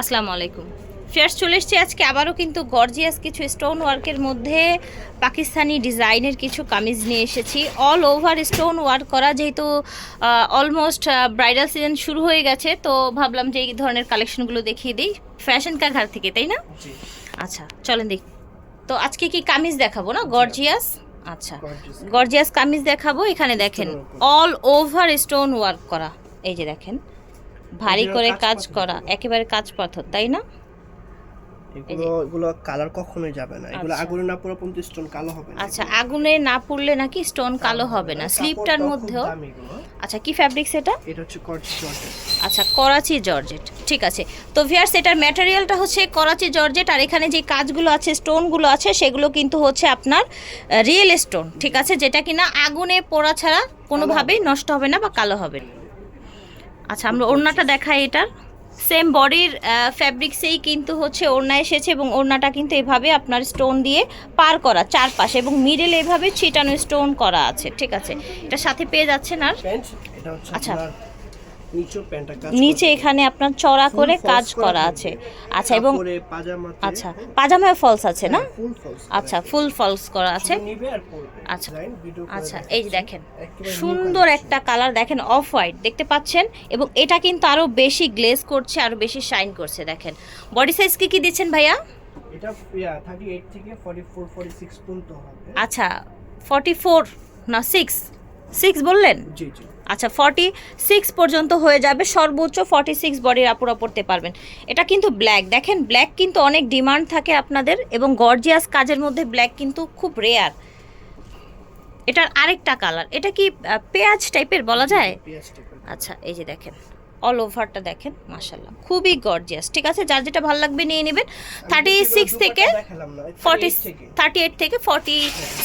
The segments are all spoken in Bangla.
আসসালামু আলাইকুম। ফেয়ার্স চলে এসছে আজকে আবারও কিন্তু গর্জিয়াস কিছু স্টোন ওয়ার্কের মধ্যে পাকিস্তানি ডিজাইনের কিছু কামিজ নিয়ে এসেছি। অল ওভার স্টোন ওয়ার্ক করা যেহেতু অলমোস্ট ব্রাইডাল সিজন শুরু হয়ে গেছে তো ভাবলাম যে এই ধরনের কালেকশনগুলো দেখিয়ে দিই। ফ্যাশন কা ঘর থেকে তাই না? আচ্ছা চলেন দেখ। তো আজকে কি কামিজ দেখাবো না? গর্জিয়াস আচ্ছা। গর্জিয়াস কামিজ। দেখাবো। এখানে দেখেন অল ওভার স্টোন ওয়ার্ক করা। এই যে দেখেন ভারী করে কাজ করা একেবারে কাজ পাথর তাই না? এগুলো এগুলো কালার কখনোই যাবে না। এগুলো আচ্ছা। আগুনে না পুরো পর্যন্ত স্টোন কালো হবে না আচ্ছা আগুনে না পুড়লে নাকি স্টোন কালো হবে না? স্লিপটার মধ্যেও? আচ্ছা কি ফ্যাব্রিক্স এটা এটা হচ্ছে কর্চ জর্জেট আচ্ছা করাচি জর্জেট ঠিক আছে। তো ভিয়ার্স এটার ম্যাটেরিয়ালটা হচ্ছে করাচি জর্জেট আর এখানে যে কাজগুলো আছে স্টোনগুলো আছে সেগুলো কিন্তু হচ্ছে আপনার রিয়েল স্টোন ঠিক আছে? যেটা কিনা আগুনে পোড়া ছাড়া কোনোভাবেই নষ্ট হবে না বা কালো হবে না। আচ্ছা আমরা ওড়নাটা দেখাই এটার সেম বডির ফ্যাব্রিক্সেই কিন্তু হচ্ছে ওড়না এসেছে এবং ওড়নাটা কিন্তু এভাবে আপনার স্টোন দিয়ে পার করা চারপাশে এবং মিডল এভাবে ছিটানো স্টোন করা আছে ঠিক আছে এটা সাথে পেয়ে যাচ্ছেন আর আচ্ছা। নিচু এখানে আপনার চড়া করে কাজ করা করা আছে। আচ্ছা এবং আচ্ছা পাজামায় ফলস আছে না? আচ্ছা ফুল ফলস করা আছে। আচ্ছা। আচ্ছা এই যে দেখেন সুন্দর একটা কালার দেখেন অফ হোয়াইট দেখতে পাচ্ছেন? এবং এটা কিন্তু আরও বেশি গ্লেজ করছে আরও বেশি শাইন করছে দেখেন। বডি সাইজ কি কি দিচ্ছেন ভাইয়া? এটা 38 থেকে 44 46 পর্যন্ত হবে। আচ্ছা ফর্টি ফোর না সিক্স সিক্স বললেন? জি জি। আচ্ছা ফর্টি সিক্স পর্যন্ত হয়ে যাবে। সর্বোচ্চ ফর্টি সিক্স বডির আপুরা পড়তে পারবেন। এটা কিন্তু ব্ল্যাক দেখেন ব্ল্যাক কিন্তু অনেক ডিমান্ড থাকে আপনাদের এবং গর্জিয়াস কাজের মধ্যে ব্ল্যাক কিন্তু খুব রেয়ার এটার আরেকটা কালার এটা কি পেঁয়াজ টাইপের বলা যায়? আচ্ছা এই যে দেখেন। অল ওভারটা দেখেন মাশাল্লাহ খুবই গর্জিয়াস ঠিক আছে? যার যেটা ভালো লাগবে নিয়ে নেবেন। থার্টি সিক্স থেকে ফর্টি থার্টি এইট থেকে। ফর্টি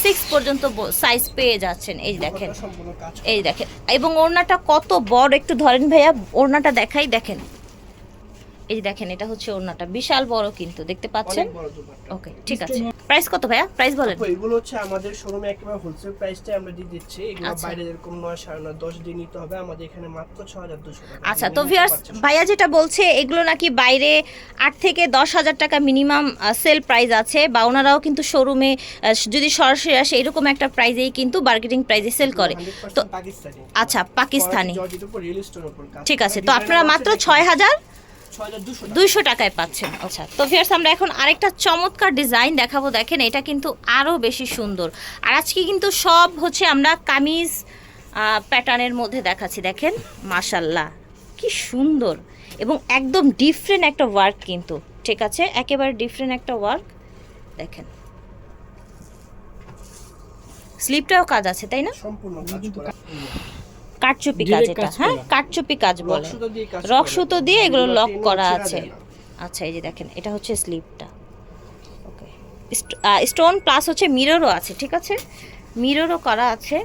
সিক্স পর্যন্ত সাইজ পেয়ে যাচ্ছেন। এই দেখেন। এই দেখেন। এবং ওড়নাটা কত বড় একটু ধরেন ভাইয়া। ওড়নাটা দেখাই দেখেন। এই যে দেখেন এটা হচ্ছে ওড়নাটা। বিশাল বড় কিন্তু দেখতে পাচ্ছেন? ওকে ঠিক আছে। প্রাইস কত ভাইয়া? প্রাইস বলেন। এগুলো হচ্ছে আমাদের শোরুমে একেবারে হোলসেল প্রাইসটাই আমরা দিয়ে দিচ্ছি। এগুলো আচ্ছা। বাইরে যেরকম নয় সাড়ে নয় দশ দিয়ে নিতে হবে। আমাদের এখানে মাত্র ছ হাজার দুশো আচ্ছা তো ভিয়ার্স ভাইয়া যেটা বলছে এগুলো নাকি বাইরে আট থেকে দশ হাজার টাকা মিনিমাম সেল প্রাইস আছে বা ওনারাও কিন্তু শোরুমে যদি সরাসরি আসে এরকম একটা প্রাইজেই কিন্তু মার্কেটিং প্রাইজে সেল করে। তো আচ্ছা পাকিস্তানি। ঠিক আছে তো আপনারা মাত্র। ছয় হাজার? 6200 টাকা। দুইশো টাকায় পাচ্ছেন। আচ্ছা তো ভিয়ার্স আমরা এখন আরেকটা চমৎকার ডিজাইন দেখাবো। দেখেন এটা কিন্তু আরও বেশি সুন্দর। আর আজকে কিন্তু সব হচ্ছে আমরা কামিজ প্যাটার্নের মধ্যে দেখাচ্ছি। দেখেন মাশাল্লাহ কি সুন্দর। এবং একদম ডিফারেন্ট একটা ওয়ার্ক কিন্তু। ঠিক আছে? একেবারে ডিফারেন্ট একটা ওয়ার্ক দেখেন। স্লিপটাও কাজ আছে তাই না? সম্পূর্ণ কাটচুপি কাজ এটা হ্যাঁ। কাটচুপি কাজ বলে। রক সুতো দিয়ে এগুলো লক করা আছে। আচ্ছা এই যে দেখেন এটা হচ্ছে স্লিপটা। ওকে। স্টোন প্লাস হচ্ছে মিররও আছে ঠিক আছে? মিররও করা আছে।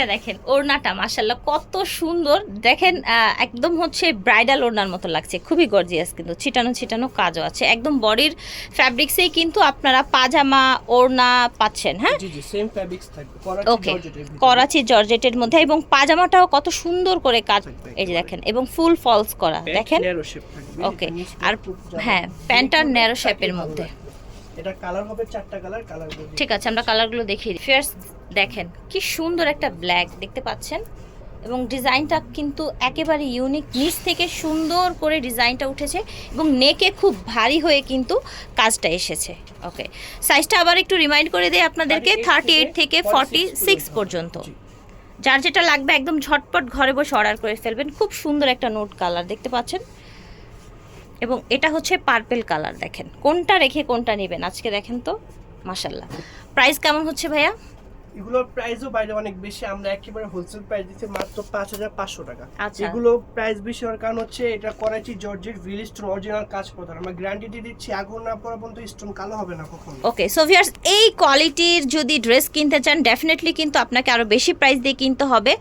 এটা দেখেন ওড়নাটা মাসাল্লাহ কত সুন্দর। দেখেন একদম হচ্ছে ব্রাইডাল ওড়নার মতো লাগছে খুবই গর্জিয়াস কিন্তু ছিটানো ছিটানো কাজও আছে। একদম বডির ফ্যাব্রিক্সেই কিন্তু আপনারা পাজামা ওড়না পাচ্ছেন হ্যাঁ? ওকে করাচি জর্জেটের মধ্যে এবং পাজামাটাও কত সুন্দর করে কাজ এই যে দেখেন এবং ফুল ফলস করা দেখেন। ওকে আর হ্যাঁ প্যান্টার ন্যারো শেপের মধ্যে। এটা কালার হবে চারটা কালার কালার ঠিক আছে আমরা কালারগুলো দেখিয়ে দিই। ফার্স্ট দেখেন কি সুন্দর একটা ব্ল্যাক দেখতে পাচ্ছেন? এবং ডিজাইনটা কিন্তু একেবারে ইউনিক নিচ থেকে সুন্দর করে ডিজাইনটা উঠেছে এবং নেকে খুব ভারী হয়ে কিন্তু কাজটা এসেছে। ওকে সাইজটা আবার একটু রিমাইন্ড করে দেয় আপনাদেরকে থার্টি এইট থেকে থেকে ফর্টি সিক্স পর্যন্ত। যার যেটা লাগবে একদম ঝটপট ঘরে বসে অর্ডার করে ফেলবেন। খুব সুন্দর একটা নোট কালার দেখতে পাচ্ছেন? এবং এটা হচ্ছে পার্পেল কালার দেখেন। কোনটা রেখে কোনটা নেবেন? আজকে দেখেন তো? মাসাল্লাহ প্রাইস কেমন হচ্ছে ভাইয়া? এগুলোর প্রাইসও বাইরে অনেক বেশি। আমরা একেবারে হোলসেল প্রাইস দিচ্ছি মাত্র পাঁচ হাজার পাঁচশো টাকা। আচ্ছা। এগুলো প্রাইস বেশি হওয়ার কারণ হচ্ছে এটা করাচি জর্জের রিল স্টোন অরিজিনাল কাজ প্রদান আমরা গ্যারান্টি দিচ্ছি আগুন না পড়া পর্যন্ত স্টোন কালো হবে না কখনো। ওকে সো ভিউয়ার্স এই কোয়ালিটির যদি ড্রেস কিনতে চান ডেফিনেটলি কিন্তু আপনাকে আরও বেশি প্রাইস দিয়ে কিনতে হবে।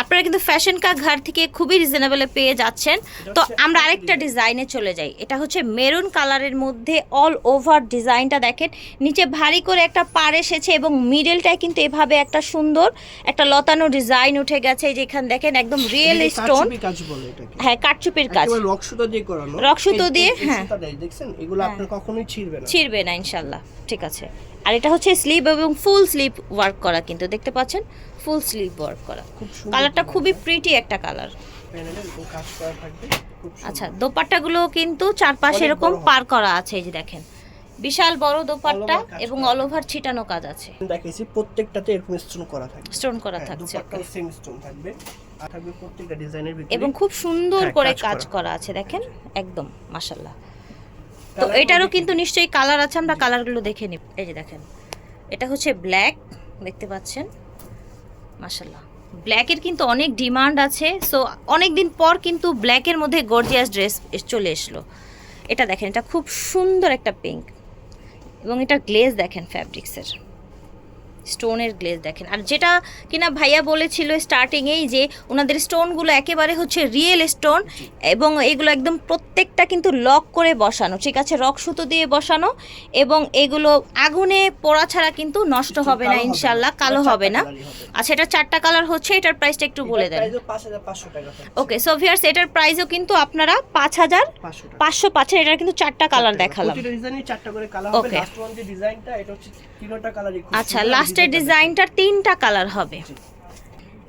আপনারা কিন্তু ফ্যাশন কা ঘর থেকে খুবই রিজনেবলে পেয়ে যাচ্ছেন। তো আমরা আরেকটা ডিজাইনে চলে যাই। এটা হচ্ছে মেরুন কালারের মধ্যে অল ওভার ডিজাইনটা দেখেন। নিচে ভারী করে একটা পার এসেছে এবং মিডলটায় কিন্তু এভাবে ভাবে একটা সুন্দর একটা লতানো ডিজাইন উঠে গেছে। এই যে এখানে দেখেন একদম রিয়েল স্টোন হ্যাঁ কাটচুপির কাজ। একেবারে রক সুতা দিয়ে করানো। রক সুতো দিয়ে, হ্যাঁ। দেখছেন? এগুলো আপনার কখনোই ছিড়বে না। ছিড়বে না ইনশাল্লাহ। ঠিক আছে। আর এটা হচ্ছে স্লিভ এবং ফুল স্লিভ ওয়ার্ক করা কিন্তু দেখতে পাচ্ছেন? ফুল স্লিভ ওয়ার্ক করা। খুব সুন্দর কালারটা খুবই প্রিটি একটা কালার। আচ্ছা দোপাট্টাগুলো কিন্তু চারপাশে এরকম পার করা আছে এই যে দেখেন। বিশাল বড় দোপাট্টা এবং অল ওভার ছিটানো কাজ আছে। দেখেছি প্রত্যেকটাতে এরকম স্টোন করা থাকবে। স্টোন করা হ্যাঁ, থাকছে সেম স্টোন থাকবে। আর থাকবে প্রত্যেকটা ডিজাইনের ভিতরে। এবং খুব সুন্দর হ্যাঁ, করে কাজ করা। আছে দেখেন? একদম মাশাল্লাহ তো এটারও কিন্তু নিশ্চয়ই কালার আছে আমরা কালারগুলো দেখে নিব। এই যে দেখেন এটা হচ্ছে ব্ল্যাক দেখতে পাচ্ছেন? মাশাল্লাহ ব্ল্যাকের কিন্তু অনেক ডিমান্ড আছে সো অনেক দিন পর কিন্তু ব্ল্যাকের মধ্যে গর্জিয়াস ড্রেস চলে এসলো। এটা দেখেন এটা খুব সুন্দর একটা পিঙ্ক এবং এটা গ্লেজ দেখেন ফ্যাব্রিক্সের স্টোনের গ্লেজ দেখেন। আর যেটা কিনা ভাইয়া বলেছিল স্টার্টিংয়েই যে ওনাদের স্টোনগুলো একেবারে হচ্ছে রিয়েল স্টোন এবং এগুলো একদম প্রত্যেকটা কিন্তু লক করে বসানো ঠিক আছে? রক সুতো দিয়ে বসানো এবং এগুলো আগুনে পোড়া ছাড়া কিন্তু নষ্ট হবে না ইনশাল্লাহ কালো হবে না। আচ্ছা এটা চারটা কালার হচ্ছে এটার প্রাইসটা একটু বলে দেন। price ও 5500 টাকা থাকছে। ওকে সো ভিয়ার্স এটার প্রাইসও কিন্তু আপনারা পাঁচ হাজার 500 টাকা। পাঁচশো পাচ্ছেন এটার কিন্তু চারটা কালার দেখালাম। হবে। Okay. লাস্ট ডিজাইনটা ডিজাইনটার তিনটা কালার হবে।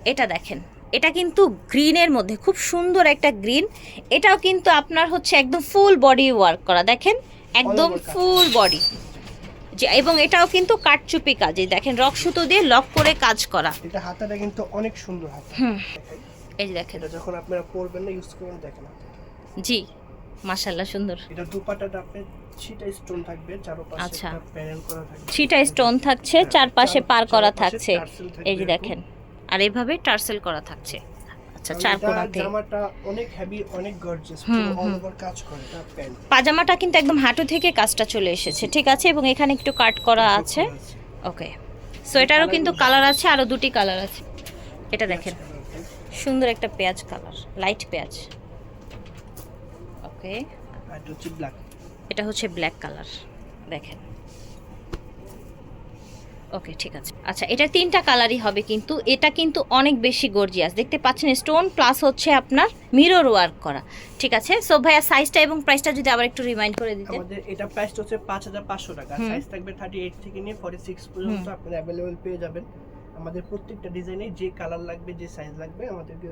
এটা দেখেন এটা কিন্তু গ্রিনের মধ্যে খুব সুন্দর একটা গ্রিন এটাও কিন্তু আপনার হচ্ছে একদম ফুল বডি ওয়ার্ক করা দেখেন? একদম ফুল বডি যে এবং এটাও কিন্তু কাটচুপি কাজে দেখেন রক সুতো দিয়ে লক করে কাজ করা। এটা হাতাটা কিন্তু অনেক সুন্দর হাতা। হুম। এই যে দেখেন। যখন আপনারা পরবেন না ইউজ করবেন দেখেন জি। মাশাল্লাহ সুন্দর। এটা দুপাটাটা আপনার ছিটা স্টোন থাকবে চারপাশে আচ্ছা। প্যানেল করা থাকবে। ছিটা স্টোন থাকছে হ্যাঁ, চারপাশে পার করা থাকছে। এই যে দেখেন আর এভাবে টার্সেল করা থাকছে। আচ্ছা চার কোণাতে জামাটা অনেক হেভি অনেক গর্জিয়াস অল ওভার কাজ করে প্যান্ট পাজামাটা কিন্তু একদম হাঁটু থেকে কাজটা চলে এসেছে ঠিক আছে? এবং এখানে একটু কাট করা আছে। ওকে সোয়েটারও কিন্তু কালার আছে। আরও দুটি কালার আছে। এটা দেখেন। সুন্দর একটা পেঁয়াজ কালার লাইট পেঁয়াজ। ওকে। আর এটা হচ্ছে ব্ল্যাক এটা হচ্ছে ব্ল্যাক কালার দেখেন। ওকে ঠিক আছে। আচ্ছা এটা তিনটা কালারই হবে কিন্তু এটা কিন্তু অনেক বেশি গর্জিয়াস দেখতে পাচ্ছেন স্টোন প্লাস হচ্ছে আপনার মিরর ওয়ার্ক করা। ঠিক আছে? সো ভাইয়া সাইজটা এবং প্রাইসটা যদি আবার একটু রিমাইন্ড করে দিতেন। আমাদের এটা প্রাইসটা হচ্ছে পাঁচ হাজার পাঁচশো টাকা। সাইজ থাকবে থার্টি এইট থেকে নিয়ে ফর্টি সিক্স পর্যন্ত আপনারা অ্যাভেলেবেল পেয়ে যাবেন। আমাদের প্রত্যেকটা ডিজাইনে যে কালার লাগবে, যে সাইজ লাগবে, আমাদেরকে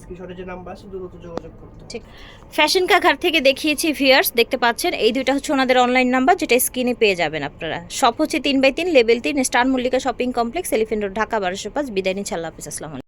স্ক্রিনশটে যে নাম্বার আছে, দ্রুত যোগাযোগ করতে ঠিক। ফ্যাশন কা ঘর থেকে দেখিয়েছি ভিউয়ার্স দেখতে পাচ্ছেন, এই দুইটা হচ্ছে ওনাদের অনলাইন নাম্বার যেটা স্ক্রিনে পেয়ে যাবেন আপনারা। সব হচ্ছে তিন বাই তিন লেভেল তিন star Mallika shopping complex elephant road Dhaka, বারোশো পাঁচ। বিদায় নিচ্ছে, আল্লাহ হাফিজ, আসসালামু।